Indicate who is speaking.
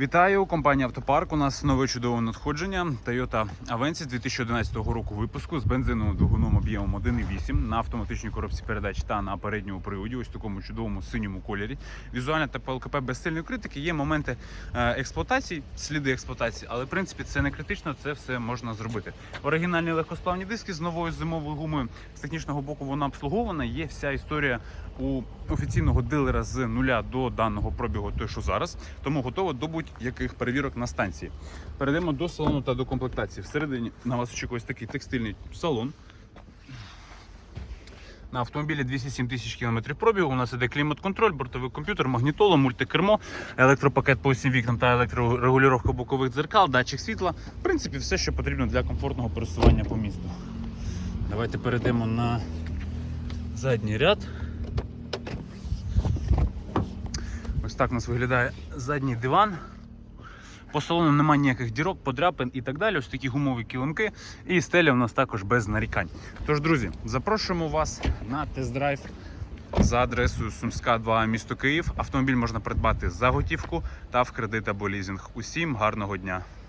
Speaker 1: Вітаю, компанія Автопарк. У нас нове чудове надходження Toyota Avensis 2011 року випуску з бензиновим двигуном об'ємом 1,8 на автоматичній коробці передач та на передньому приводі, ось такому чудовому синьому кольорі. Візуально та по ЛКП без сильної критики. Є моменти е, експлуатації, сліди експлуатації, але в принципі це не критично, це все можна зробити. Оригінальні легкосплавні диски з новою зимовою гумою. З технічного боку вона обслугована. Є вся історія у офіційного дилера з нуля до даного пробігу, той що зараз, тому готово до будь-яких перевірок на станції. Перейдемо до салону та до комплектації. Всередині на вас очікує такий текстильний салон. На автомобілі 207 тисяч кілометрів пробігу. У нас іде клімат-контроль, бортовий комп'ютер, магнітола, мультикермо, електропакет по усім вікнам та електрорегулювання бокових дзеркал, датчик світла. В принципі, все, що потрібно для комфортного пересування по місту. Давайте перейдемо на задній ряд. Ось так у нас виглядає задній диван. По салону немає ніяких дірок, подряпин і так далі. Ось такі гумові килимки. І стеля у нас також без нарікань. Тож, друзі, запрошуємо вас на тест-драйв за адресою Сумська 2 місто Київ. Автомобіль можна придбати за готівку та в кредит або лізинг. Усім гарного дня!